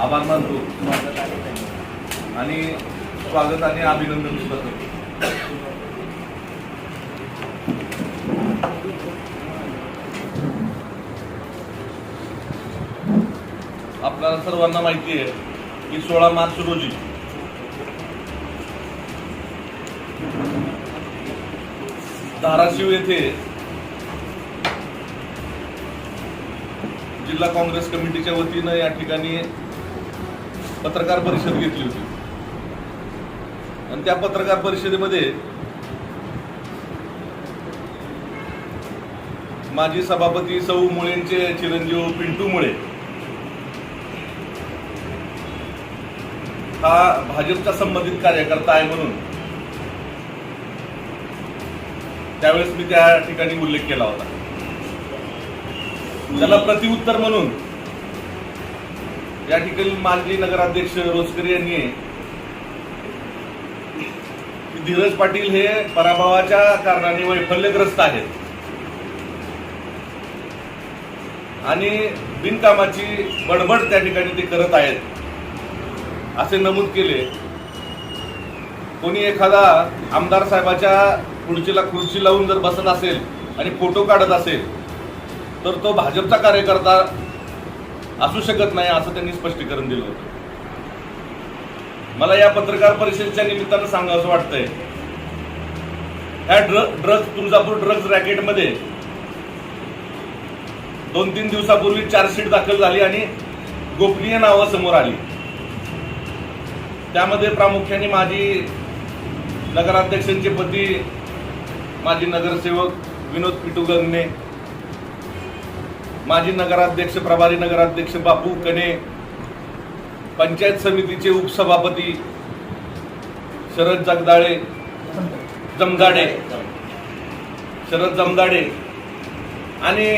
आभार मानतो. आणि स्वागत आणि अभिनंदन सुद्धा करतो. आपल्याला सर्वांना माहिती आहे की सोळा मार्च रोजी धाराशिव येथे जिल्हा काँग्रेस कमिटीच्या वतीनं या ठिकाणी पत्रकार परिषद घेतली होती. आणि त्या पत्रकार परिषदेमध्ये माजी सभापती सौ मुळेंचे चिरंजीव पिंटू मुळे हा भाजपचा संबंधित कार्यकर्ता आहे म्हणून त्यावेळेस मी त्या ठिकाणी उल्लेख केला होता. त्याला प्रतिउत्तर म्हणून या ठिकाणी माजी नगराध्यक्ष रोजकर यांनी धीरज पाटील हे पराभवाच्या कारणाने वैफल्यग्रस्त आहेत. आणि बिनकामाची बडबड त्या ठिकाणी ते करत आहेत. असे नमूद केले. कोणी एखादा आमदार साहेबाच्या खुर्चीला खुर्ची लावून जर बसत असेल आणि फोटो काढत असेल तर तो भाजपचा कार्यकर्ता असू शकत नाही असं त्यांनी स्पष्टीकरण दिलं होतं. मला या पत्रकार परिषदेच्या निमित्तानं सांगावं वाटतंय. ह्या ड्रग ड्रग्ज तुळजापूर ड्रग्ज रॅकेटमध्ये दोन तीन दिवसापूर्वी चार्जशीट दाखल झाली आणि गोपनीय नावं समोर आली. त्यामध्ये प्रामुख्याने माजी नगराध्यक्षांचे पती माजी नगरसेवक विनोद पिटुगंगने माजी नगराध्यक्ष प्रभारी नगराध्यक्ष बापू कने पंचायत समितीचे उपसभापती शरद जगदाळे जमदाडे शरद जमदाडे आणि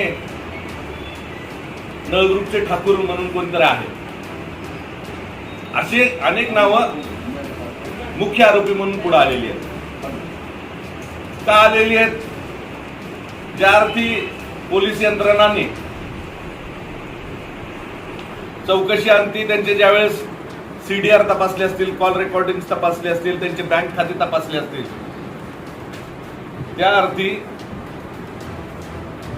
नळदुर्गचे ठाकूर म्हणून कोणतरी आहे. असे अनेक नावं मुख्य आरोपी म्हणून पुढे आलेली आहेत. का आलेली आहेत? ज्या अर्थी पोलीस यंत्रणांनी चौकशी अंती त्यांचे ज्यावेळेस सीडीआर तपासले असतील कॉल रेकॉर्डिंग तपासले असतील त्यांचे बँक खाते तपासले असतील त्या अर्थी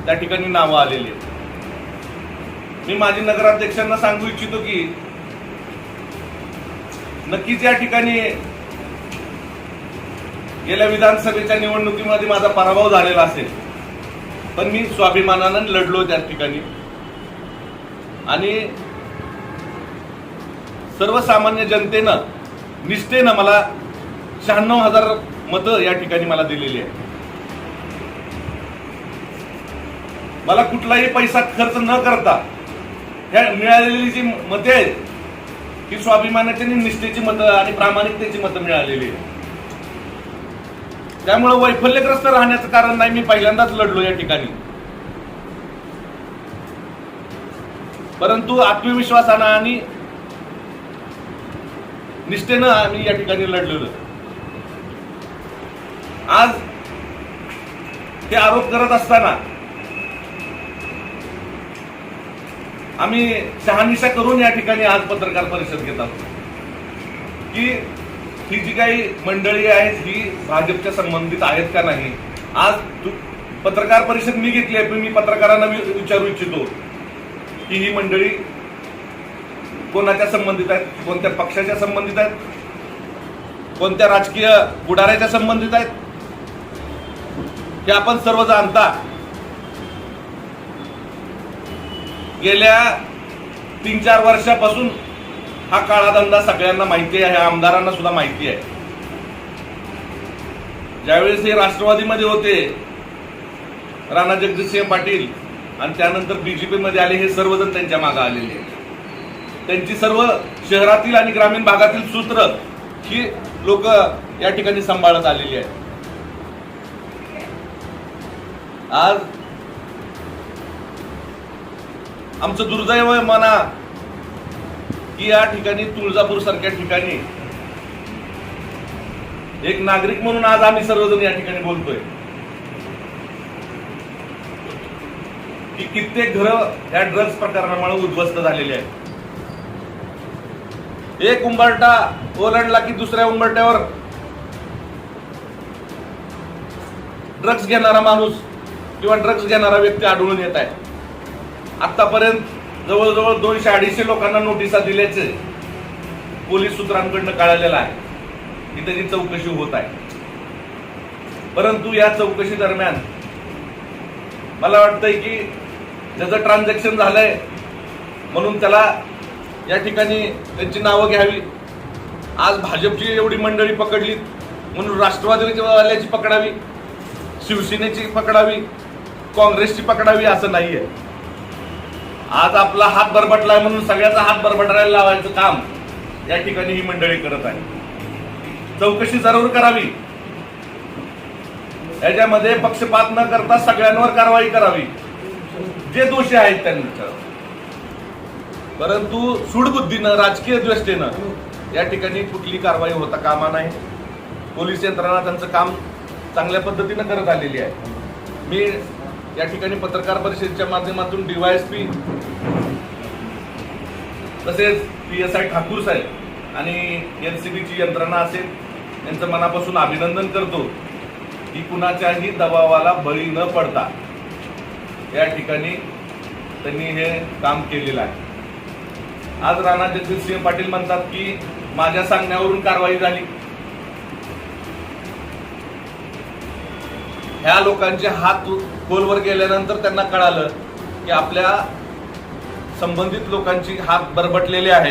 त्या ठिकाणी नावं आलेली आहेत. मी माजी नगराध्यक्षांना सांगू इच्छितो की नक्कीच या ठिकाणी गेल्या विधानसभेच्या निवडणुकीमध्ये माझा पराभव झालेला असेल पण मी स्वाभिमानानं लढलो त्या ठिकाणी. आणि सर्वसामान्य जनतेनं निष्ठेनं मला शहाण्णव हजार मतं या ठिकाणी मला दिलेली आहे मला कुठलाही पैसा खर्च न करता ह्या मिळालेली जी मते आहेत ही स्वाभिमानाची आणि निष्ठेची मतं आणि प्रामाणिकतेची मतं मिळालेली आहेत. त्यामुळे वैफल्यग्रस्त राहण्याचं कारण नाही मी पहिल्यांदाच लढलो या ठिकाणी. परंतु आत्मविश्वासानं आणि निष्ठेनं आम्ही या ठिकाणी लढलेलो. आज ते आरोप करत असताना आम्ही शहानिशा करून या ठिकाणी आज पत्रकार परिषद घेत आहोत. की ही जी काही मंडळी आहेत ही भाजपच्या संबंधित आहेत का नाही आज पत्रकार परिषद मी घेतली आहे पण मी पत्रकारांना विचारू इच्छितो की ही मंडळी कोणाच्या संबंधित आहेत? कोणत्या पक्षाच्या संबंधित आहेत? कोणत्या राजकीय पुढाऱ्याच्या संबंधित आहेत? हे आपण सर्व जाणता. गेल्या तीन चार वर्षापासून हा काळाधंदा सगळ्यांना माहिती आहे आमदारांना सुद्धा माहिती आहे. ज्यावेळेस हे राष्ट्रवादीमध्ये होते राणा जगजितसिंह पाटील आणि त्यानंतर बीजेपी मध्ये आले हे सर्वजण त्यांच्या मागे आलेले आहेत. त्यांची सर्व शहरातील आणि ग्रामीण भागातील सूत्र ही लोक या ठिकाणी सांभाळत आलेली आहेत. आज आमचं दुर्दैव म्हणा की या ठिकाणी तुळजापूर सारख्या ठिकाणी एक नागरिक म्हणून आज आम्ही सर्वजण या ठिकाणी बोलतोय. की कित्येक घरं या ड्रग्ज प्रकरणामुळे उद्ध्वस्त झालेली आहेत. एक उंबरटा ओलांडला की दुसऱ्या उंबरट्यावर ड्रग्ज घेणारा माणूस किंवा ड्रग्ज घेणारा व्यक्ती आढळून येत आहे. आतापर्यंत जवळजवळ दोनशे अडीचशे लोकांना नोटिसा दिल्याचे पोलीस सूत्रांकडनं कळालेलं आहे. की त्याची चौकशी होत आहे. परंतु या चौकशी दरम्यान मला वाटतंय की त्याचं ट्रान्झॅक्शन झालंय म्हणून त्याला या ठिकाणी त्यांची नावं घ्यावी. आज भाजपची एवढी मंडळी पकडली म्हणून राष्ट्रवादीची वाल्याची पकडावी शिवसेनेची पकडावी काँग्रेसची पकडावी असं नाही आहे आज आपला हात बरबटलाय म्हणून सगळ्याचा हात बरबटायला लावायचं काम या ठिकाणी ही मंडळी करत आहे. चौकशी जरूर करावी. याच्यामध्ये पक्षपात न करता सगळ्यांवर कारवाई करावी. जे दोषी आहेत त्यांच्या परंतु सूडबुद्धीनं राजकीय दृष्टीनं या ठिकाणी कुठली कारवाई होता कामा नाही. पोलीस यंत्रणा त्यांचं काम चांगल्या पद्धतीनं करत आलेली आहे. मी या ठिकाणी पत्रकार परिषदेच्या माध्यमातून डीवायएसपी तसेच P S I Thakur saheb आणि एन सी बीची यंत्रणा असेल यांचं मनापासून अभिनंदन करतो की कुणाच्याही दबावाला बळी न पडता या ठिकाणी त्यांनी हे काम केलेलं आहे. आज राणा जगजितसिंह पाटील म्हणतात की माझ्या सांगण्यावरून कारवाई झाली. ह्या लोकांचे हात खोलवर गेल्यानंतर त्यांना कळालं की आपल्या संबंधित लोकांची हात बरबटलेले आहेत.